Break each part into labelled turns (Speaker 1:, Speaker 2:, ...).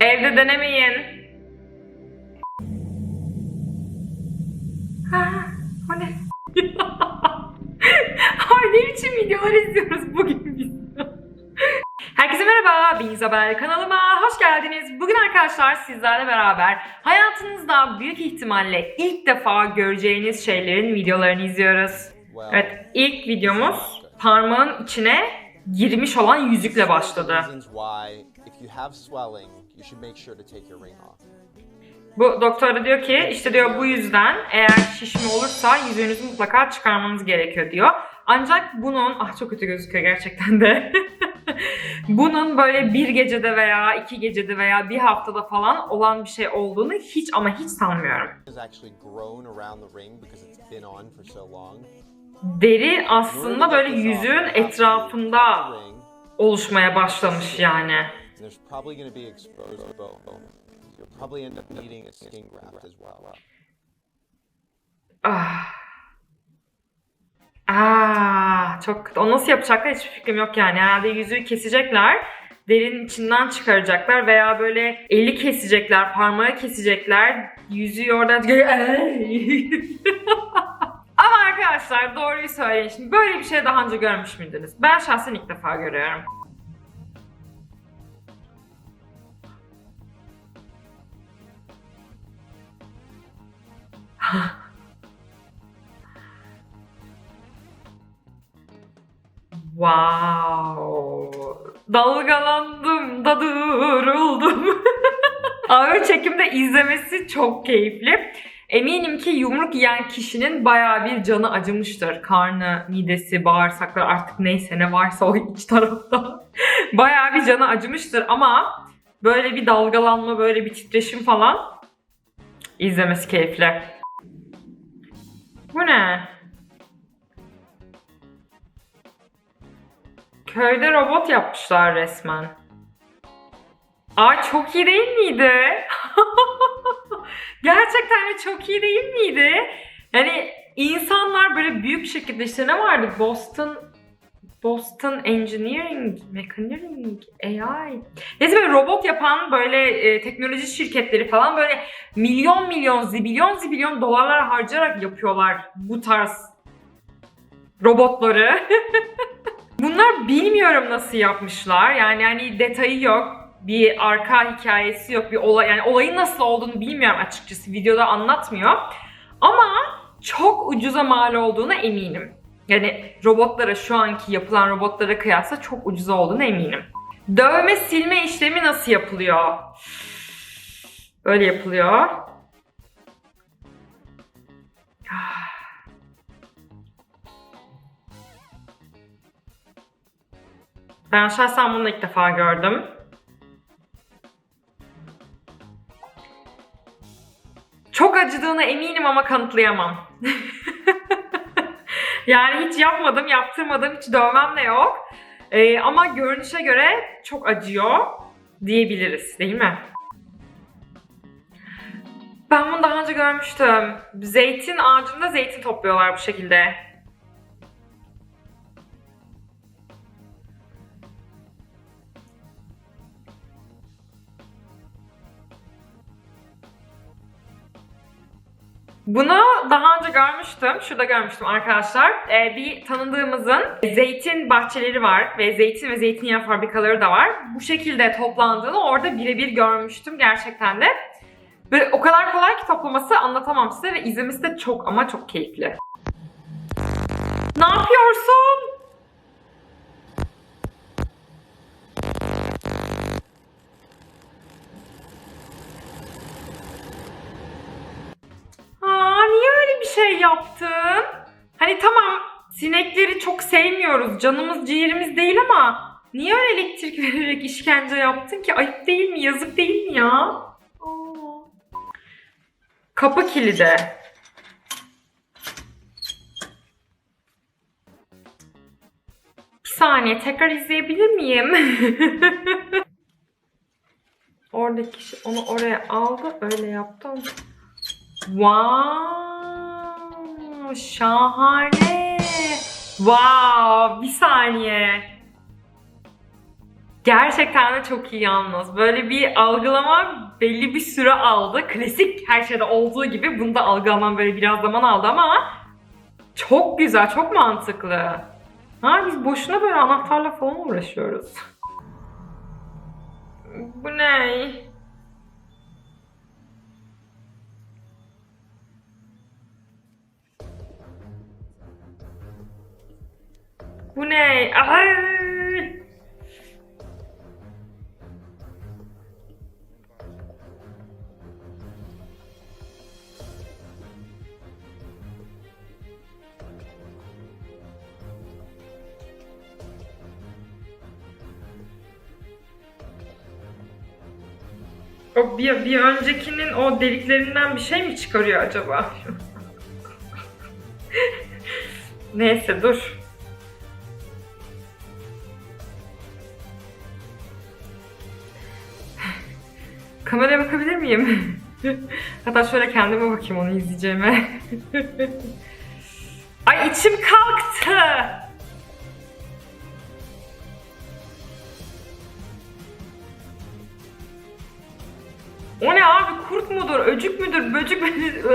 Speaker 1: Evde denemeyin. Ha, o ne? Ay ne biçim videolar izliyoruz bugün biz. Herkese merhaba, ben İzabel kanalıma hoş geldiniz. Bugün arkadaşlar sizlerle beraber hayatınızda büyük ihtimalle ilk defa göreceğiniz şeylerin videolarını izliyoruz. Evet, ilk videomuz parmağın içine girmiş olan yüzükle başladı.
Speaker 2: You should make sure to take your ring off.
Speaker 1: Bu doktor da diyor ki işte diyor bu yüzden eğer şişme olursa yüzüğünüzü mutlaka çıkarmanız gerekiyor diyor. Ancak bunun ah çok kötü gözüküyor gerçekten de. bunun böyle bir gecede veya iki gecede veya bir haftada falan olan bir şey olduğunu hiç ama hiç sanmıyorum. Deri aslında böyle yüzüğün etrafında oluşmaya başlamış yani.
Speaker 2: There's probably going to be exposed bone. You'll probably end up needing a skin graft as well.
Speaker 1: Ah. Ah, çok o nasıl yapacaklar hiçbir fikrim yok yani. Herhalde yüzüğü kesecekler. Derinin içinden çıkaracaklar veya böyle eli kesecekler, parmağı kesecekler. Yüzüğü oradan Ama arkadaşlar doğruyu söyleyin şimdi böyle bir şey daha önce görmüş müydünüz? Ben şahsen ilk defa görüyorum. Wow. Dalgalandım da duruldum. Ağır çekimde izlemesi çok keyifli. Eminim ki yumruk yiyen kişinin bayağı bir canı acımıştır. Karnı, midesi, bağırsakları artık neyse ne varsa o iç tarafta. bayağı bir canı acımıştır ama böyle bir dalgalanma, böyle bir titreşim falan izlemesi keyifli. Bu ne? Köyde robot yapmışlar resmen. Aa çok iyi değil miydi? Gerçekten de çok iyi değil miydi? Yani insanlar böyle büyük şekilde işte ne vardı? Boston Boston Engineering, Mechaniring, AI. Neyse böyle robot yapan böyle e, teknoloji şirketleri falan böyle milyon milyon, zibilyon zibilyon dolarlar harcayarak yapıyorlar bu tarz robotları. Bunlar bilmiyorum nasıl yapmışlar. Yani hani detayı yok. Bir arka hikayesi yok. Bir olay yani olayın nasıl olduğunu bilmiyorum açıkçası. Videoda anlatmıyor. Ama çok ucuza mal olduğuna eminim. Yani robotlara şu anki yapılan robotlara kıyasla çok ucuza olduğuna eminim. Dövme silme işlemi nasıl yapılıyor? Böyle yapılıyor. Ben şahsen bunu ilk defa gördüm. Çok acıdığına eminim ama kanıtlayamam. yani hiç yapmadım, yaptırmadım, hiç dövmem de yok. Ee, ama görünüşe göre çok acıyor diyebiliriz değil mi? Ben bunu daha önce görmüştüm. Zeytin ağacında zeytin topluyorlar bu şekilde. Bunu daha önce görmüştüm. Şurada görmüştüm arkadaşlar. Ee, bir tanıdığımızın zeytin bahçeleri var ve zeytin ve zeytinyağı fabrikaları da var. Bu şekilde toplandığını orada birebir görmüştüm gerçekten de. Böyle o kadar kolay ki toplaması anlatamam size ve izlemesi de çok ama çok keyifli. Ne yapıyorsun? Aa, niye öyle bir şey yaptın? Hani tamam sinekleri çok sevmiyoruz. Canımız ciğerimiz değil ama niye öyle elektrik vererek işkence yaptın ki? Ayıp değil mi? Yazık değil mi ya? Aa. Kapı kilidi. Bir saniye tekrar izleyebilir miyim? Oradaki kişi onu oraya aldı öyle yaptı. Wow, şahane. Wow, bir saniye. Gerçekten de çok iyi yalnız. Böyle bir algılama belli bir süre aldı. Klasik her şeyde olduğu gibi bunu da algılamam böyle biraz zaman aldı ama çok güzel, çok mantıklı. Ha biz boşuna böyle anahtarla falan uğraşıyoruz. Bu ne? Bu ne? Ay! O bir, bir öncekinin o deliklerinden bir şey mi çıkarıyor acaba? Neyse dur. Kameraya bakabilir miyim? Hatta şöyle kendime bakayım onu izleyeceğime. Ay içim kalktı. O ne abi kurt mudur, öcük müdür, böcük müdür?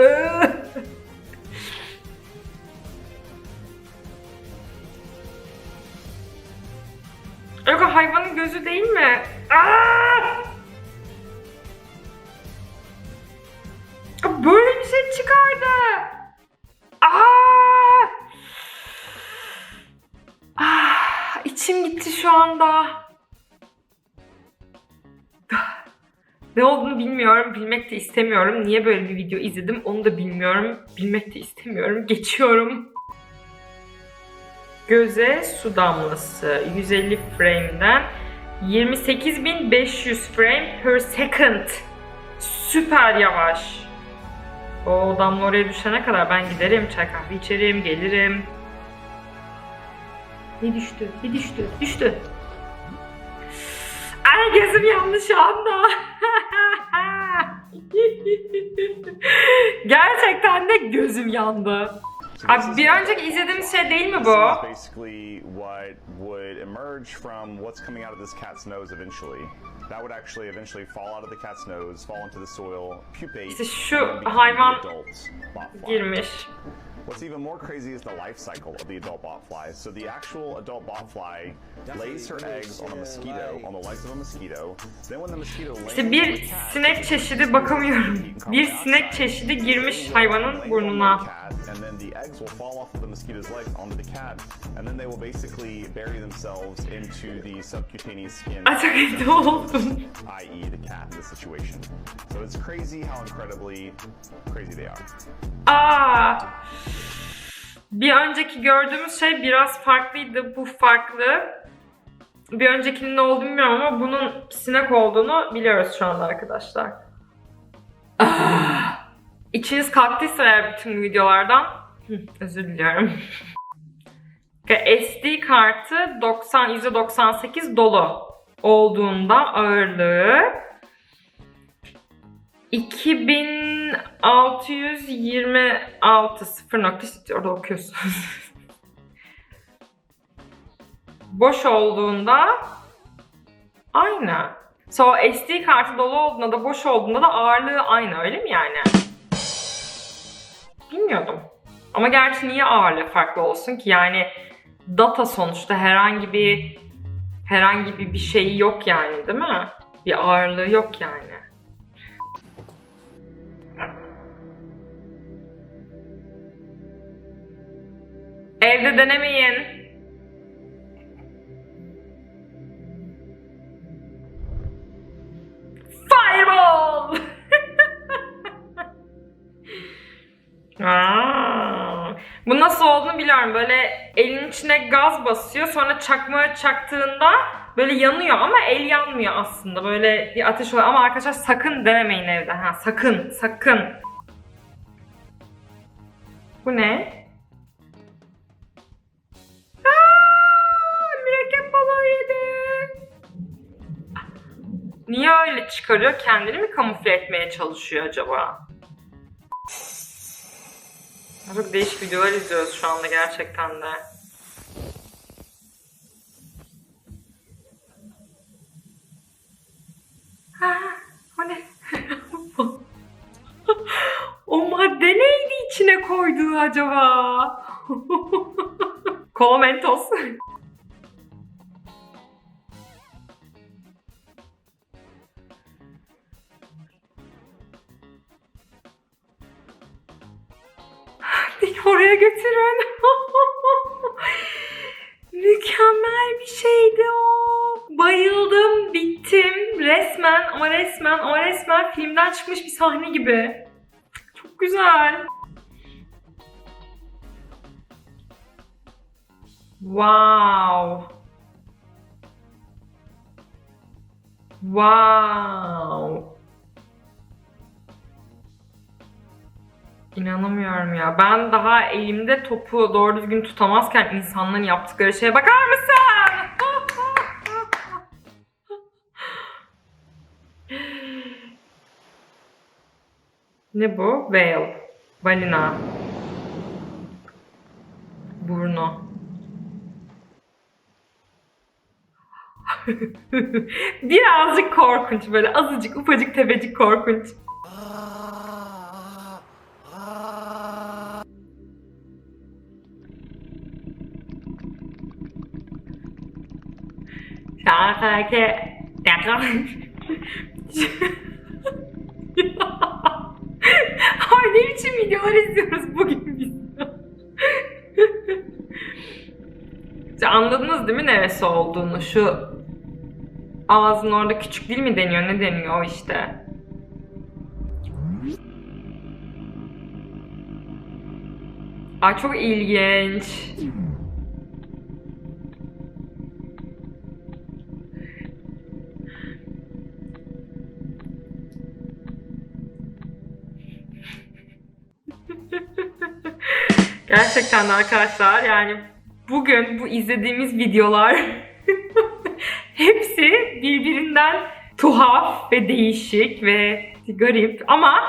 Speaker 1: Yok hayvanın gözü değil mi? Şu anda. Ne olduğunu bilmiyorum, bilmek de istemiyorum. Niye böyle bir video izledim onu da bilmiyorum. Bilmek de istemiyorum. Geçiyorum. Göze su damlası 150 frame'den 28.500 frame per second. Süper yavaş. O damla oraya düşene kadar ben giderim, çay kahve içerim, gelirim. Ne düştü? Ne düştü? Düştü. Ay gözüm yandı şu anda. Gerçekten de gözüm yandı. Abi bir önceki izlediğimiz şey değil mi bu?
Speaker 3: Basically what would emerge from what's coming out of this cat's nose eventually. That would actually eventually fall out of the cat's nose, fall into the soil, pupate,
Speaker 1: İşte şu
Speaker 3: and
Speaker 1: hayvan
Speaker 3: adult.
Speaker 1: Girmiş.
Speaker 3: What's even more crazy is the life cycle of the adult botfly. So the actual adult botfly lays her eggs on a mosquito, on the legs of a mosquito. Then when the mosquito lands
Speaker 1: İşte
Speaker 3: on
Speaker 1: bir
Speaker 3: the cat,
Speaker 1: sinek çeşidi bakamıyorum. Bir sinek çeşidi girmiş hayvanın burnuna.
Speaker 3: and then the eggs will fall off of the mosquito's legs onto the cat, and then they will basically bury themselves into the subcutaneous skin,
Speaker 1: Ay çok kötü oldum.
Speaker 3: i.e., the cat in this situation. So it's crazy how incredibly crazy they are.
Speaker 1: Aa! Bir önceki gördüğümüz şey biraz farklıydı. Bu farklı. Bir öncekinin ne olduğunu bilmiyorum ama bunun sinek olduğunu biliyoruz şu anda arkadaşlar. Ah! İçiniz kalktıysa eğer bütün videolardan özür diliyorum. SD kartı 90 %98 dolu olduğunda ağırlığı 2626 0.0 orada okuyorsunuz. Boş olduğunda aynı. So SD kartı dolu olduğunda da boş olduğunda da ağırlığı aynı öyle mi yani? Bilmiyordum. Ama gerçi niye ağırlığı farklı olsun ki? Yani data sonuçta herhangi bir herhangi bir bir şeyi yok yani değil mi? Bir ağırlığı yok yani. Evde denemeyin. Fireball! Aa, bu nasıl olduğunu biliyorum. Böyle elin içine gaz basıyor. Sonra çakmağı çaktığında böyle yanıyor ama el yanmıyor aslında. Böyle bir ateş oluyor. Ama arkadaşlar sakın denemeyin evde. Ha, sakın, sakın. Bu ne? Niye öyle çıkarıyor? Kendini mi kamufle etmeye çalışıyor acaba? Çok değişik videolar izliyoruz şu anda gerçekten de. Ha, o ne? o madde neydi içine koyduğu acaba? Kola mentos. Beni oraya götürün. Mükemmel bir şeydi o. Bayıldım, bittim. Resmen ama resmen ama resmen filmden çıkmış bir sahne gibi. Çok güzel. Wow. Wow. İnanamıyorum ya. Ben daha elimde topu doğru düzgün tutamazken insanların yaptıkları şeye bakar mısın? ne bu? Whale. Balina. Burnu. Birazcık korkunç böyle azıcık ufacık tefecik korkunç. Şarkı Ay ne biçim videolar izliyoruz bugün biz? Anladınız değil mi neresi olduğunu? Şu ağzın orada küçük dil mi deniyor? Ne deniyor o işte? Ay çok ilginç. Gerçekten arkadaşlar yani bugün bu izlediğimiz videolar hepsi birbirinden tuhaf ve değişik ve garip. Ama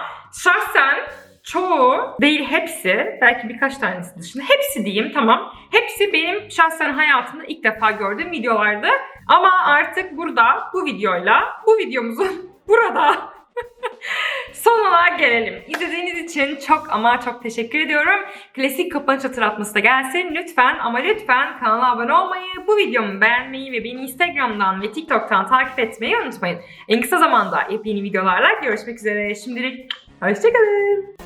Speaker 1: şahsen çoğu değil hepsi belki birkaç tanesi dışında hepsi diyeyim tamam. Hepsi benim şahsen hayatımda ilk defa gördüğüm videolardı. Ama artık burada bu videoyla bu videomuzun burada sonuna gelelim. İzlediğiniz için çok ama çok teşekkür ediyorum. Klasik kapanış hatırlatması da gelsin. Lütfen ama lütfen kanala abone olmayı, bu videomu beğenmeyi ve beni Instagram'dan ve TikTok'tan takip etmeyi unutmayın. En kısa zamanda yepyeni videolarla görüşmek üzere. Şimdilik hoşçakalın.